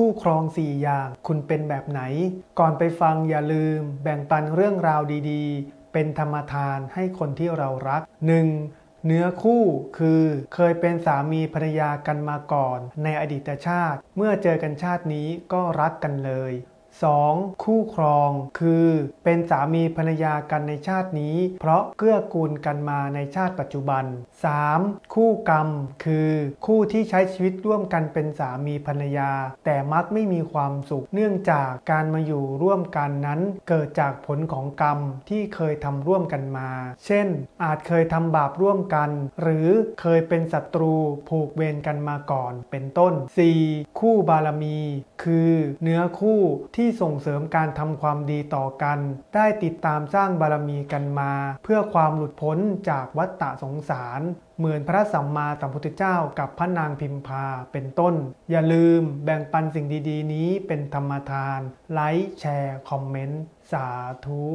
คู่ครอง 4 อย่าง คุณเป็นแบบไหน ก่อนไปฟังอย่าลืม แบ่งปันเรื่องราวดีๆ เป็นธรรมทานให้คนที่เรารัก 1. เนื้อคู่คือเคยเป็นสามีภรรยากันมาก่อน ในอดีตชาติ เมื่อเจอกันชาตินี้ก็รักกันเลย 2. คู่ครอง คือเป็นสามีภรรยากันในชาตินี้ เพราะเกื้อกูลกันมาในชาติปัจจุบัน 3. คู่กรรม คือคู่ที่ใช้ชีวิตร่วมกันเป็นสามีภรรยา แต่มักไม่มีความสุข เนื่องจากการมาอยู่ร่วมกันนั้น เกิดจากผลของกรรมที่เคยทำร่วมกันมา เช่น อาจเคยทำบาปร่วมกัน หรือเคยเป็นศัตรูผูกเวรกันมาก่อน เป็นต้น 4. คู่บารมี คือเนื้อคู่ที่ที่ส่งเสริมการทำความดีต่อกัน ได้ติดตามสร้างบารมีกันมา เพื่อความหลุดพ้นจากวัฏฏะสงสาร เหมือนพระสัมมาสัมพุทธเจ้ากับพระนางพิมพาเป็นต้น อย่าลืมแบ่งปันสิ่งดีๆ นี้เป็นธรรมทาน ไลค์แชร์ คอมเมนต์ สาธุ